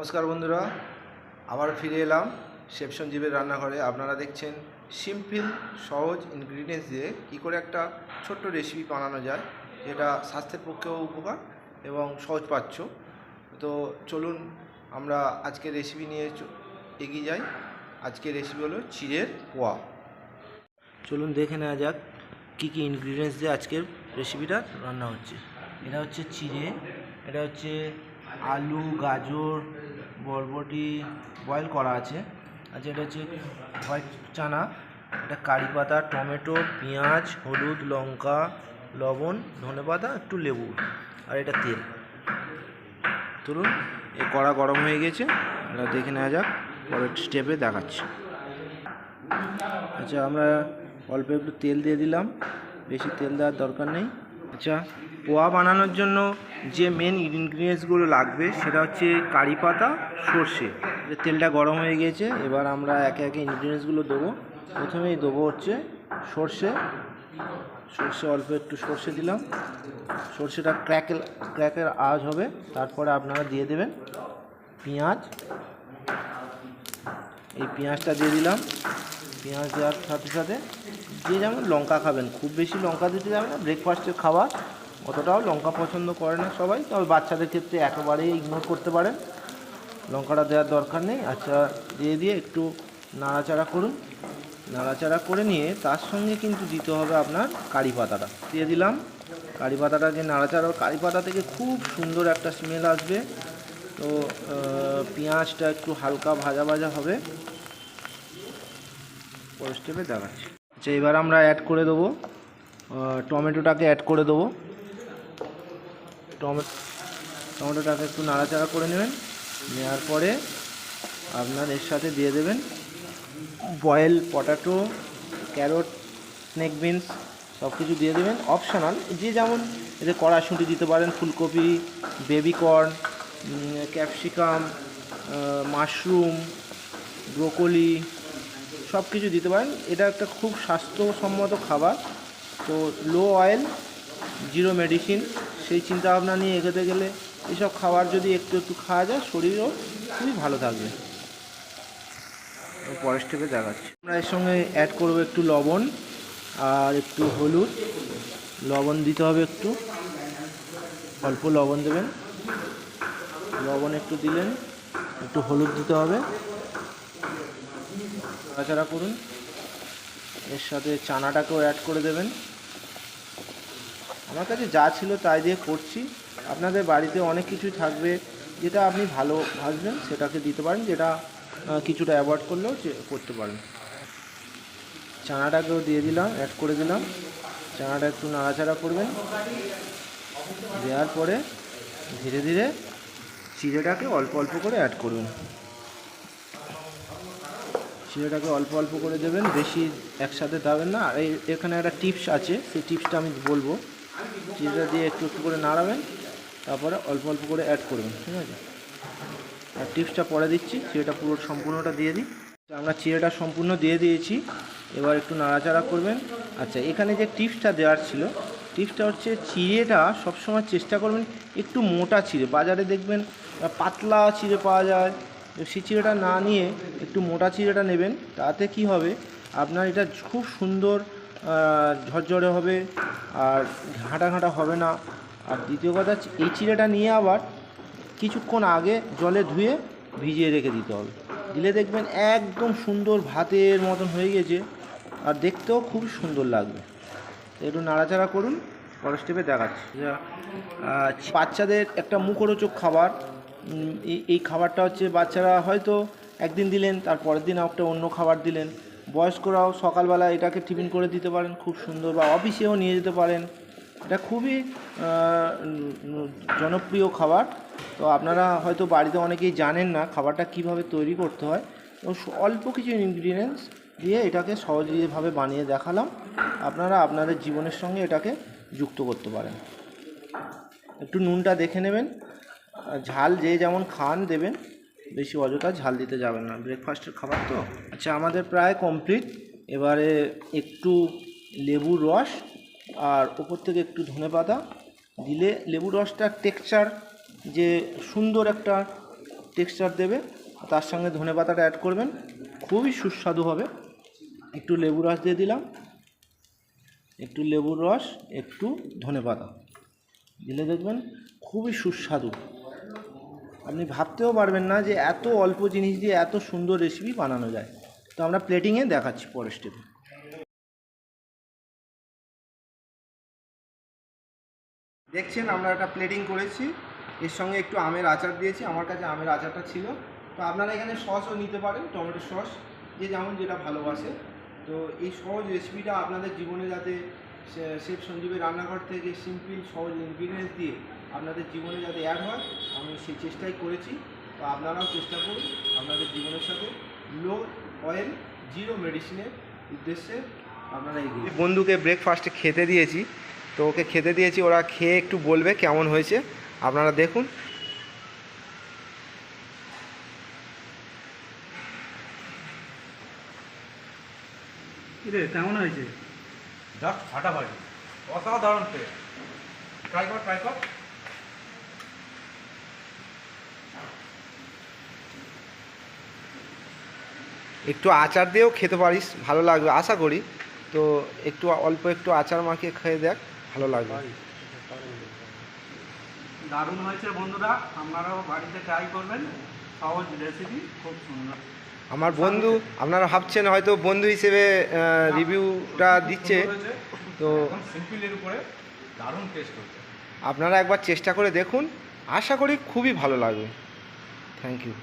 নমস্কার বন্ধুরা, আবার ফিরে এলাম শেফ সঞ্জীবের রান্নাঘরে। আপনারা দেখছেন সিম্পল, সহজ ইনগ্রিডিয়েন্টস দিয়ে কী করে একটা ছোট্ট রেসিপি বানানো যায়, যেটা স্বাস্থ্যের পক্ষেও উপকার এবং সহজ পাচ্ছ তো চলুন আমরা আজকের রেসিপি নিয়ে এগিয়ে যাই। আজকের রেসিপি হলো চিড়ের পোয়া। চলুন দেখে নেওয়া যাক কী কী ইনগ্রিডিয়েন্টস দিয়ে আজকের রেসিপিটা রান্না হচ্ছে। এটা হচ্ছে চিড়ে, এটা হচ্ছে আলু, গাজর বরবটি বয়েল করা আছে। আচ্ছা এটা হচ্ছে হোয়াইট চানা, এটা কারি পাতা, টমেটো, পেঁয়াজ, হলুদ, লঙ্কা, লবণ ধনেপাতা একটু লেবু আর এটা তেল। ধরুন, এই কড়া গরম হয়ে গেছে, এটা দেখে নেওয়া যাক, পরের স্টেপে দেখাচ্ছি। আচ্ছা আমরা অল্প একটু তেল দিয়ে দিলাম, বেশি তেল দেওয়ার দরকার নেই। আচ্ছা পোয়া বানানোর জন্য যে মেন ইনগ্রিডিয়েন্টসগুলো লাগবে, সেটা হচ্ছে কারি পাতা, সর্ষে। তেলটা গরম হয়ে গিয়েছে, এবার আমরা একে একে ইনগ্রিডিয়েন্টসগুলো দেবো। প্রথমেই দেবো হচ্ছে সর্ষে। সর্ষে অল্প একটু সর্ষে দিলাম। সর্ষেটা ক্র্যাকেল ক্র্যাকের আওয়াজ হবে। তারপরে আপনারা দিয়ে দেবেন পেঁয়াজ। এই পেঁয়াজটা দিয়ে দিলাম। পেঁয়াজ দেওয়ার সাথে সাথে যে যেমন লঙ্কা খাবেন, খুব বেশি লঙ্কা দিতে যাবে না ব্রেকফাস্টের খাবার। অতটাও লঙ্কা পছন্দ করে না সবাই, তবে বাচ্চাদের ক্ষেত্রে একেবারেই ইগনোর করতে পারেন। লঙ্কাটা দেওয়ার দরকার নেই। আচ্ছা দিয়ে দিয়ে একটু নাড়াচাড়া করুন। নাড়াচাড়া করে নিয়ে তার সঙ্গে কিন্তু দিতে হবে আপনার কারি পাতাটা। দিয়ে দিলাম। কারি পাতাটা যে নাড়াচাড়া, কারি পাতা থেকে খুব সুন্দর একটা স্মেল আসবে। তো পেঁয়াজটা একটু হালকা ভাজা ভাজা হবে। পরের স্টেপে দেখাচ্ছি। আচ্ছা এবার আমরা অ্যাড করে দেবো। টমেটোটাকে অ্যাড করে দেবো। টমেটো, টমেটোটাকে একটু নাড়াচাড়া করে নেবেন। নেওয়ার পরে আপনার এর সাথে দিয়ে দেবেন boil potato, carrot, snake beans সব কিছু দিয়ে দেবেন। অপশনাল, যে যেমন এতে কড়াশুঁটি দিতে পারেন, ফুলকপি baby corn capsicum mushroom, broccoli সব কিছু দিতে পারেন। এটা একটা খুব স্বাস্থ্যসম্মত খাবার। তো লো অয়েল জিরো মেডিসিন সেই চিন্তা ভাবনা নিয়ে এগোতে গেলে এসব খাবার যদি একটু একটু খাওয়া যায় শরীরও খুবই ভালো থাকবে। পরের স্টেপে দেখাচ্ছি। আমরা এর সঙ্গে অ্যাড করব একটু লবণ আর একটু হলুদ। লবণ দিতে হবে একটু। অল্প লবণ দেবেন। লবণ একটু দিলেন একটু হলুদ দিতে হবে। নাড়াচাড়া করুন। এর সাথে চানাটাকেও অ্যাড করে দেবেন। আমার কাছে যা ছিল তাই দিয়ে করছি। আপনাদের বাড়িতে অনেক কিছুই থাকবে, যেটা আপনি ভালো ভাজবেন, সেটাকে দিতে পারেন, যেটা কিছুটা অ্যাভয়েড করলেও করতে পারেন। চানাটাকেও দিয়ে দিলাম অ্যাড করে দিলাম। চানাটা একটু নাড়াচাড়া করবেন। দেওয়ার পরে ধীরে ধীরে চিড়েটাকে অল্প অল্প করে অ্যাড করবেন। চিড়েটাকে অল্প অল্প করে দেবেন, বেশি একসাথে দেবেন না। আর এখানে একটা টিপস আছে, সেই টিপসটা আমি বলব। চিড়েটা দিয়ে একটু একটু করে নাড়াবেন, তারপরে অল্প অল্প করে অ্যাড করবেন, ঠিক আছে? আর টিপসটা পরে দিচ্ছি, চিড়েটা পুরো সম্পূর্ণটা দিয়ে দিই। আমরা চিড়েটা সম্পূর্ণ দিয়ে দিয়েছি, এবার একটু নাড়াচাড়া করবেন। আচ্ছা এখানে যে টিপসটা দেওয়ার ছিল টিপসটা হচ্ছে চিড়েটা সবসময় চেষ্টা করবেন একটু মোটা চিড়ে, বাজারে দেখবেন পাতলা চিড়ে পাওয়া যায়। সেই চিড়েটা না নিয়ে একটু মোটা চিড়েটা নেবেন, তাতে কি হবে? আপনার এটা খুব সুন্দর ঝরঝরে হবে আর ঘাঁটা ঘাঁটা হবে না। আর দ্বিতীয় কথা এই চিড়েটা নিয়ে আবার কিছুক্ষণ আগে জলে ধুয়ে ভিজিয়ে রেখে দিতে হবে। দিলে দেখবেন একদম সুন্দর ভাতের মতন হয়ে গেছে আর দেখতেও খুব সুন্দর লাগবে। একটু নাড়াচাড়া করুন, পরের স্টেপে দেখাচ্ছি। বাচ্চাদের একটা মুখরোচক খাবার। এই- খাবারটা হচ্ছে বাচ্চারা হয়তো একদিন দিলেন, তার পরের দিন একটা অন্য খাবার দিলেন। বয়স্করাও সকালবেলা এটাকে টিফিন করে দিতে পারেন, খুব সুন্দর, বা অফিসেও নিয়ে যেতে পারেন। এটা খুবই জনপ্রিয় খাবার। তো আপনারা হয়তো বাড়িতে অনেকেই জানেন না খাবারটা কীভাবে তৈরি করতে হয়। তো অল্প কিছু ইনগ্রিডিয়েন্টস দিয়ে এটাকে সহজভাবে বানিয়ে দেখালাম। আপনারা আপনাদের জীবনের সঙ্গে এটাকে যুক্ত করতে পারেন। একটু নুনটা দেখে নেবেন। ঝাল যে যেমন খান দেবেন বেশি অযথা ঝাল দিতে যাবেন না। ব্রেকফাস্টের খাবার তো? আচ্ছা আমাদের প্রায় কমপ্লিট এবারে একটু লেবুর রস আর ওপর থেকে একটু ধনেপাতা দিলে লেবুর রসটার টেক্সচার যে সুন্দর একটা টেক্সচার দেবে, তার সঙ্গে ধনে পাতাটা অ্যাড করবেন। খুবই সুস্বাদু হবে। একটু লেবু রস দিয়ে দিলাম। একটু লেবুর রস, একটু ধনে পাতা দিলে দেখবেন খুবই সুস্বাদু। আপনি ভাবতেও পারবেন না যে এত অল্প জিনিস দিয়ে এত সুন্দর রেসিপি বানানো যায়। তো আমরা প্লেটিংয়ে দেখাচ্ছি পরের স্টেপে দেখছেন আমরা একটা প্লেটিং করেছি, এর সঙ্গে একটু আমের আচার দিয়েছি, আমার কাছে আমের আচারটা ছিল। তো আপনারা এখানে সসও নিতে পারেন, টমেটো সস, যে যেমন যেটা ভালোবাসে। তো এই সহজ রেসিপিটা আপনাদের জীবনে যাতে শেফ সঞ্জীবের রান্নাঘর থেকে সিম্পল সহজ ইনগ্রিডিয়েন্টস দিয়ে আপনাদের জীবনে যাতে অ্যাড হয় আমি সেই চেষ্টাই করেছি। তো আপনারাও চেষ্টা করুন আপনাদের জীবনের সাথে লো অয়েল জিরো মেডিসিনের উদ্দেশ্যে আপনারা এগিয়ে বন্ধুকে ব্রেকফাস্টে খেতে দিয়েছি। তো ওকে খেতে দিয়েছি ওরা খেয়ে একটু বলবে কেমন হয়েছে। আপনারা দেখুন। কিরে কেমন হয়েছে? জাস্ট ফাটাফাটি। অসাধারণ টেস্ট। ট্রাই কর ট্রাই কর। একটু আচার দিয়েও খেতে পারিস ভালো লাগবে আশা করি। তো একটু অল্প একটু আচার মাখিয়ে খেয়ে দেখ ভালো লাগবে। দারুণ হয়েছে বন্ধুরা আপনারাও বাড়িতে ট্রাই করবেন সহজ রেসিপি খুব সুন্দর। আমার বন্ধু আপনারা ভাবছেন হয়তো বন্ধু হিসেবে রিভিউটা দিচ্ছে। তো সিম্পলের উপরে দারুণ টেস্ট হচ্ছে। আপনারা একবার চেষ্টা করে দেখুন আশা করি খুবই ভালো লাগবে। Thank you